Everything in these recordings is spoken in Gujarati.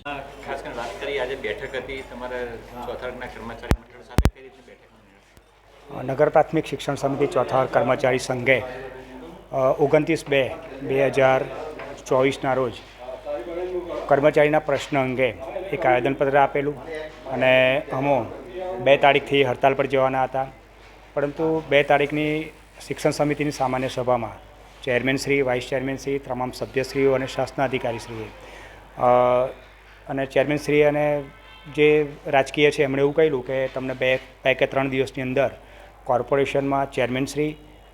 ખાસ કરીને વાત કરી આજે બેઠક હતી તમારા ચોથા કર્મચારી મંડળ સાથે કઈ રીતે બેઠક નગર પ્રાથમિક શિક્ષણ સમિતિ ચોથા કર્મચારી સંઘે ઓગણત્રીસ બે બે હજાર ચોવીસના રોજ કર્મચારીના પ્રશ્ન અંગે એક આવેદનપત્ર આપેલું અને અમો બે તારીખથી હડતાલ પર જવાના હતા. પરંતુ બે તારીખની શિક્ષણ સમિતિની સામાન્ય સભામાં ચેરમેન શ્રી વાઇસ ચેરમેનશ્રી તમામ સભ્યશ્રીઓ અને શાસનાધિકારીશ્રીએ અને ચેરમેન શ્રી અને જે રાજકીય છે, એમણે એવું કહેલું કે તમને બે બે કે ત્રણ દિવસની અંદર કોર્પોરેશનમાં ચેરમેન શ્રી,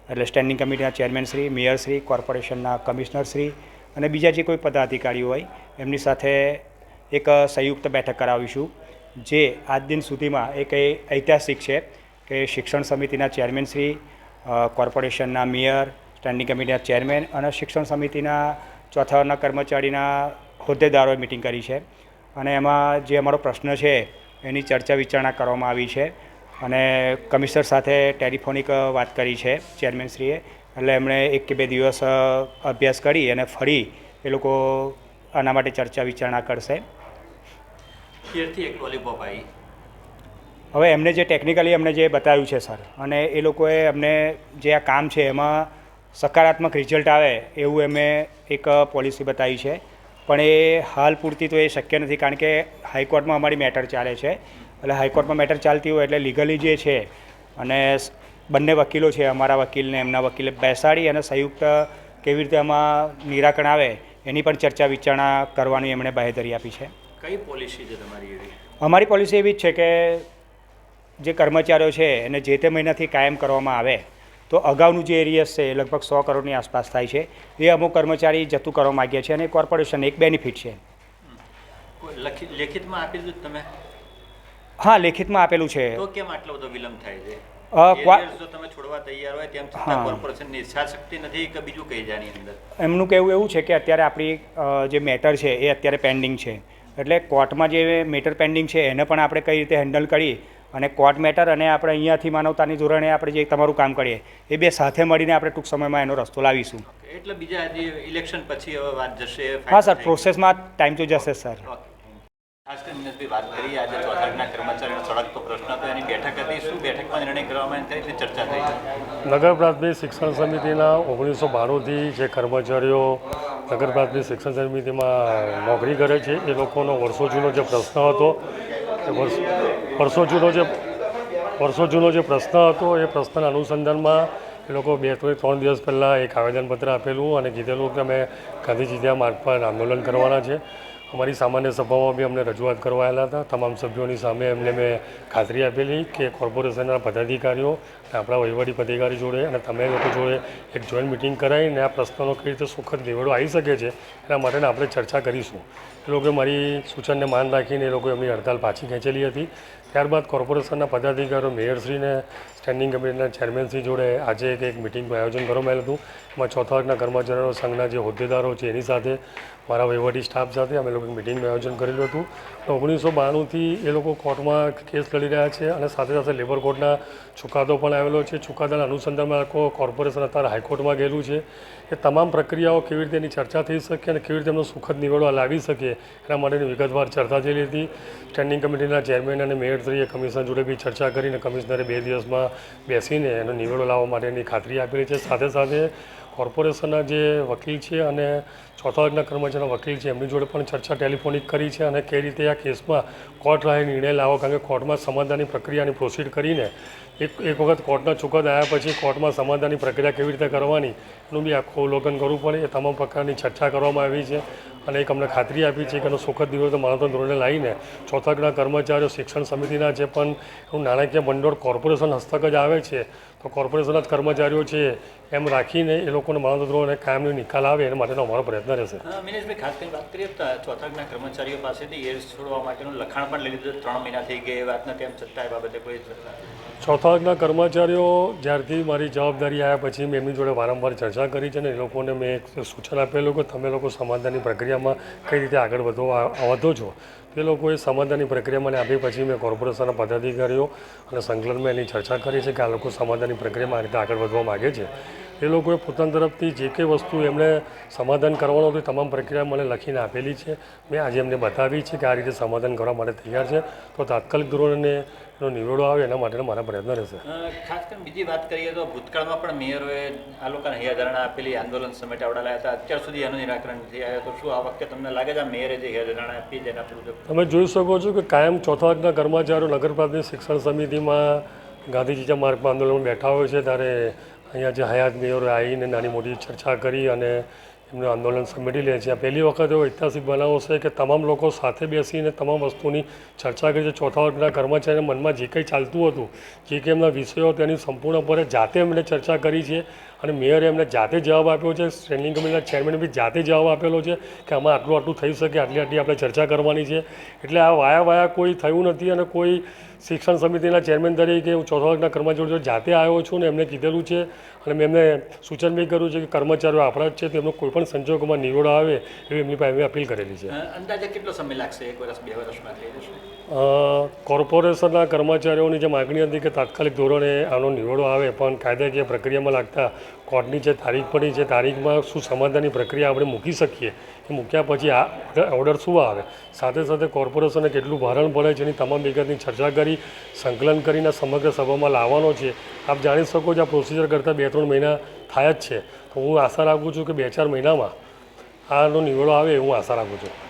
એટલે સ્ટેન્ડિંગ કમિટીના ચેરમેન શ્રી મેયર શ્રી કોર્પોરેશનના કમિશનર શ્રી અને બીજા જે કોઈ પદાધિકારીઓ હોય, એમની સાથે એક સંયુક્ત બેઠક કરાવીશું, જે આજ દિન સુધીમાં એક ઐતિહાસિક છે કે શિક્ષણ સમિતિના ચેરમેન શ્રી કોર્પોરેશનના મેયર સ્ટેન્ડિંગ કમિટીના ચેરમેન અને શિક્ષણ સમિતિના ચોથાના કર્મચારીના હોદ્દેદારોએ મિટિંગ કરી છે. અને એમાં જે અમારો પ્રશ્ન છે એની ચર્ચા વિચારણા કરવામાં આવી છે. અને કમિશનર સાથે ટેલિફોનિક વાત કરી છે ચેરમેનશ્રીએ એટલે એમણે એક કે બે દિવસ અભ્યાસ કરી અને ફરી એ લોકો આના માટે ચર્ચા વિચારણા કરશે. હવે એમને જે ટેકનિકલી અમને જે બતાવ્યું છે સર અને એ લોકોએ અમને જે આ કામ છે એમાં સકારાત્મક રિઝલ્ટ આવે એવું એમે એક પોલિસી બતાવી છે. પણ એ હાલ પૂરતી તો એ શક્ય નથી કારણ કે હાઈકોર્ટમાં અમારી મેટર ચાલે છે. એટલે હાઈકોર્ટમાં મેટર ચાલતી હોય એટલે લીગલી જે છે અને બંને વકીલો છે અમારા વકીલને એમના વકીલે બેસાડી અને સંયુક્ત કેવી રીતે આમાં નિરાકરણ આવે એની પણ ચર્ચા વિચારણા કરવાની એમણે બાહેધરી આપી છે. કઈ પોલિસી છે તમારી એવી? અમારી પોલિસી એવી જ છે કે જે કર્મચારીઓ છે એને જે તે મહિનાથી કાયમ કરવામાં આવે તો અગાઉનું જે એરિયસ છે એ લગભગ સો કરોડની આસપાસ થાય છે. એ અમુક કર્મચારી જતું કરવા માગીએ છે અને કોર્પોરેશન એક બેનિફિટ છે. લેખિતમાં આપેલું તમે? હા લેખિતમાં આપેલું છે. તો કેમ આટલો બધો વિલંબ થાય છે? એમનું કહેવું એવું છે કે અત્યારે આપણી જે મેટર છે એ અત્યારે પેન્ડિંગ છે. એટલે કોર્ટમાં જે મેટર પેન્ડિંગ છે એને પણ આપણે કઈ રીતે હેન્ડલ કરી અને કોર્ટ મેટર અને આપણે અહીંયાથી માનવતાની ધોરણે આપણે જે તમારું કામ કરીએ એ બે સાથે મળીને આપણે ટૂંક સમયમાં એનો રસ્તો લાવીશું. એટલે બીજા જે ઇલેક્શન પછી હવે વાત જશે હા સર પ્રોસેસમાં ટાઈમ તો જશે સર. ખાસ કરીને વાત કરી આજે ચોથા કર્મચારીનો સળગતો પ્રશ્ન હતો એની બેઠક હતી શું બેઠકમાં નિર્ણય કરવામાં આવી ચર્ચા થઈ. નગર પ્રાથમિક શિક્ષણ સમિતિના ઓગણીસો બાણુંથી જે કર્મચારીઓ નગર પ્રાથમિક શિક્ષણ સમિતિમાં નોકરી કરે છે એ લોકોનો વર્ષો જૂનો જે પ્રશ્ન હતો એ વર્ષ વર્ષો જૂનો જે વર્ષો જૂનો જે પ્રશ્ન હતો, એ પ્રશ્નના અનુસંધાનમાં એ લોકો બે ત્રણ દિવસ પહેલાં એક આવેદનપત્ર આપેલું અને કીધેલું કે અમે ગાંધીજી ત્યાં માર્ગ પર આંદોલન કરવાના છે. અમારી સામાન્ય સભામાં બી અમને રજૂઆત કરવા આવેલા હતા. તમામ સભ્યોની સામે એમને મેં ખાતરી આપેલી કે કોર્પોરેશનના પદાધિકારીઓ આપણા વહીવટી અધિકારી જોડે અને તમે લોકો જોડે એક જોઈન્ટ મિટિંગ કરાવીને આ પ્રશ્નનો કઈ રીતે સુખદ નિવેડો આવી શકે છે, એના માટેને આપણે ચર્ચા કરીશું. એ લોકોએ મારી સૂચનને માન રાખીને એ લોકોએ એમની હડતાલ પાછી ખેંચેલી હતી. ત્યારબાદ કોર્પોરેશનના પદાધિકારીઓ, મેયરશ્રીને સ્ટેન્ડિંગ કમિટીના ચેરમેનશ્રી જોડે આજે એક એક મિટિંગનું આયોજન કરવામાં આવ્યું હતું. એમાં ચોથા વર્ગના કર્મચારીઓ, સંઘના જે હોદ્દેદારો છે એની સાથે, મારા વહીવટી સ્ટાફ સાથે અમે લોકો મિટિંગનું આયોજન કરેલું હતું. ઓગણીસો બાણુંથી એ લોકો કોર્ટમાં કેસ લડી રહ્યા છે અને સાથે સાથે લેબર કોર્ટના ચુકાદો પણ આવેલો છે, ચુકાદાના અનુસંધાનમાં આખો કોર્પોરેશન અત્યારે હાઈકોર્ટમાં ગયેલું છે. એ તમામ પ્રક્રિયાઓ કેવી રીતે એની ચર્ચા થઈ શકે અને કેવી રીતે એમનો સુખદ નિવેડો લાવી શકે, એના માટેની વિગતવાર ચર્ચા થયેલી હતી. સ્ટેન્ડિંગ કમિટીના ચેરમેન અને મેયરશ્રીએ કમિશનર જોડે બી ચર્ચા કરીને કમિશનરે બે દિવસમાં બેસીને એનો નિવેડો લાવવા માટેની ખાતરી આપેલી છે. સાથે સાથે કોર્પોરેશનના જે વકીલ છે અને ચોથા વર્ગના કર્મચારીના વકીલ છે, એમની જોડે પણ ચર્ચા ટેલિફોનિક કરી છે અને કઈ રીતે આ કેસમાં કોર્ટ રાહે નિર્ણય લાવો કારણ કે કોર્ટમાં સમાધાનની પ્રક્રિયાની પ્રોસીડ કરીને એક એક વખત કોર્ટના ચુકાદા આવ્યા પછી કોર્ટમાં સમાધાનની પ્રક્રિયા કેવી રીતે કરવાની એનું બી આખું અવલોકન કરવું પડે, એ તમામ પ્રકારની ચર્ચા કરવામાં આવી છે. અને એક અમને ખાતરી આપી છે કે એનો સુખદ દિવસ માનવતા ધોરણે લાવીને ચોથા કર્મચારીઓ શિક્ષણ સમિતિના જે પણ નાણાકીય ભંડોળ કોર્પોરેશન હસ્તક જ આવે છે તો કોર્પોરેશનના જ કર્મચારીઓ છે એમ રાખીને એ લોકોને માનવતા ધોરણે કાયમનો નિકાલ આવે એના માટેનો અમારો પ્રયત્ન રહેશે. મિનેશભાઈ ખાસ કરીને વાત કરીએ તો કર્મચારીઓ પાસેથી એર છોડવા માટેનું લખાણ પણ લઈ લીધું ત્રણ મહિના થઈ ગયા એ વાતના તેમ છતાં એ બાબતે કોઈ ચોથા કર્મચારીઓ જ્યારથી મારી જવાબદારી આવ્યા પછી મેં એમની જોડે વારંવાર ચર્ચા કરી છે અને એ લોકોને મેં એક સૂચન આપેલું કે તમે લોકો સમાધાનની પ્રક્રિયામાં કઈ રીતે આગળ વધો વધો છો? તે લોકોએ સમાધાનની પ્રક્રિયા મને આપી, પછી મેં કોર્પોરેશનના પદાધિકારીઓ અને સંકલનમાં એની ચર્ચા કરી છે કે આ લોકો સમાધાનની પ્રક્રિયામાં આ રીતે આગળ વધવા માગે છે. એ લોકોએ પોતાની તરફથી જે કંઈ વસ્તુ એમણે સમાધાન કરવાનું હતું તમામ પ્રક્રિયા મને લખીને આપેલી છે. મેં આજે એમને બતાવી છે કે આ રીતે સમાધાન કરવા માટે તૈયાર છે. તો તાત્કાલિક ધોરણે એનો નિવેડો આવે એના માટે મારા પ્રયત્ન રહેશે. ખાસ કરીને બીજી વાત કરીએ તો ભૂતકાળમાં પણ મેયરોએ આ લોકોને હૈયાધારણા આપેલી આંદોલન સમેટ આવડાવ્યા હતા. અત્યાર સુધી એનું નિરાકરણ નથી આવ્યું. તો શું આ વખતે તમને લાગે છે આ મેયરે જે હૈયાધારણા આપી પૂરું તમે જોઈ શકો છો કે કાયમ ચોથા વર્ગના કર્મચારીઓ નગર પ્રાથમિક શિક્ષણ સમિતિમાં ગાંધીજીના માર્ગમાં આંદોલનમાં બેઠા હોય છે. ત્યારે અહીંયા જે હયાત મેયરો આવીને નાની મોટી ચર્ચા કરી અને એમનું આંદોલન સમેટી લે છે. આ પહેલી વખત એવો ઐતિહાસિક બનાવો છે કે તમામ લોકો સાથે બેસીને તમામ વસ્તુની ચર્ચા કરી છે. ચોથા વર્ગના કર્મચારીના મનમાં જે કંઈ ચાલતું હતું, જે કંઈ એમના વિષયો તેની સંપૂર્ણપણે જાતે એમણે ચર્ચા કરી છે. અને મેયરે એમને જાતે જવાબ આપ્યો છે. સ્ટેન્ડિંગ કમિટીના ચેરમેને બી જાતે જવાબ આપેલો છે કે આમાં આટલું આટલું થઈ શકે, આટલી આટલી આપણે ચર્ચા કરવાની છે. એટલે આ વાયા વાયા કોઈ થયું નથી અને કોઈ શિક્ષણ સમિતિના ચેરમેન તરીકે હું ચોથા વર્ગના કર્મચારીઓ જાતે આવ્યો છું ને એમને કીધેલું છે. અને મેં એમને સૂચન બી કર્યું છે કે કર્મચારીઓ આપણા જ છે તો એમનો કોઈ પણ સંજોગોમાં નિવડો આવે એવી એમની પાસે અપીલ કરેલી છે. અંદાજે કેટલો સમય લાગશે? એક વર્ષ, બે વર્ષમાં થઈ જશે? કોર્પોરેશનના કર્મચારીઓની જે માગણી હતી કે તાત્કાલિક ધોરણે આનો નિવડો આવે, પણ કાયદાકીય પ્રક્રિયામાં લાગતા કોર્ટની જે તારીખ પડી છે, તારીખમાં શું સમાધાનની પ્રક્રિયા આપણે મૂકી શકીએ, એ મૂક્યા પછી આ ઓર્ડર શું આવે? સાથે સાથે કોર્પોરેશને કેટલું ભારણ પડે છે એની તમામ વિગતની ચર્ચા કરી, સંકલન કરીને સમગ્ર સભામાં લાવવાનો છે. આપ જાણી શકો છો આ પ્રોસિજર કરતાં બે ત્રણ મહિના થાય જ છે. તો હું આશા રાખું છું કે બે ચાર મહિનામાં આનો નિવડો આવે હું આશા રાખું છું.